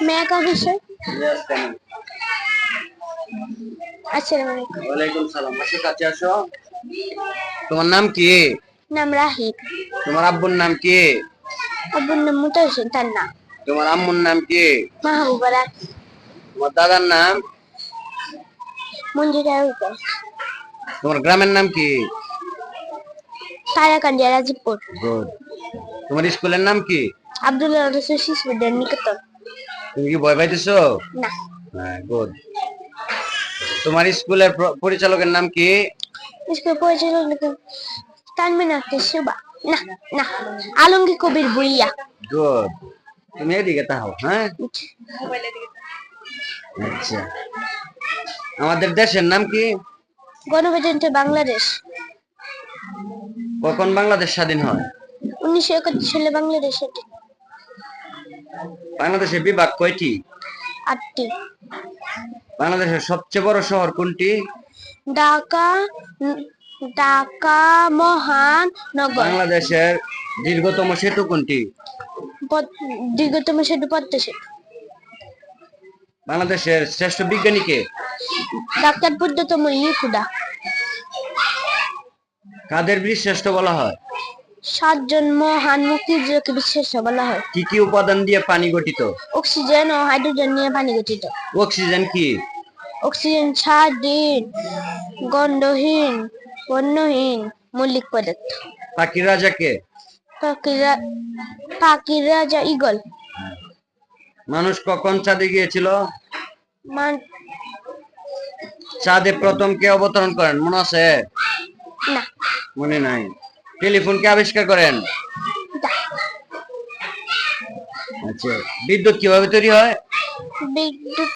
মেয়েকা আসসালামু আলাইকুম ওয়ালাইকুম সালাম আসো কাছে আসো। তোমার নাম কি? নাম রাহিব তোমার আব্বুর নাম কি? আব্বুর নাম তার নাম। তোমার আম্মুর নাম কি? মাহবুবা রাখি তোমার দাদার নাম? মঞ্জুরা রুবে তোমার গ্রামের নাম কি? তারাকান্দিয়া রাজীবপুর। তোমার স্কুলের নাম কি? আব্দুল্লাহ রসুল শিশু বিদ্যার নিকেতন তুমি কি ভয় পাইতেছো? না। হ্যাঁ গুড তোমার স্কুলের পরিচালকের নাম কি? স্কুল পরিচালক তানমিন আক্তার সুবা। না না আলমগীর কবির বুইয়া গুড তুমি এদিকে হ্যাঁ? আচ্ছা। আমাদের দেশের নাম কি? গণপ্রজাতন্ত্রী বাংলাদেশ। কখন বাংলাদেশ স্বাধীন হয়? উনিশশো একাত্তর সালে বাংলাদেশ এটি বাংলাদেশের বিভাগ কয়টি? আটটি। বাংলাদেশের সবচেয়ে বড় শহর কোনটি? ঢাকা ঢাকা মহানগর বাংলাদেশের দীর্ঘতম সেতু কোনটি? দীর্ঘতম সেতু পদ্মা সেতু। বাংলাদেশের শ্রেষ্ঠ বিজ্ঞানীকে ডাক্তার বুদ্ধতম ইহুদা। কাদের বীর শ্রেষ্ঠ বলা হয়? সাতজন মহান মুক্তিযুদ্ধকে বিশ্বাস বলা হয়। কি কি উপাদান দিয়ে পানি গঠিত? অক্সিজেন ও হাইড্রোজেন নিয়ে পানি গঠিত। অক্সিজেন কি? অক্সিজেন স্বাধীন গন্ধহীন বর্ণহীন মৌলিক পদার্থ। পাখির রাজাকে পাখিরা পাখির রাজা ইগল মানুষ কখন চাঁদে গিয়েছিল? চাঁদে প্রথম কে অবতরণ করেন? মনে আছে? না। মনে নাই। টেলিফোন কে আবিষ্কার করেন। আচ্ছা বিদ্যুৎ কীভাবে তৈরি হয়? বিদ্যুৎ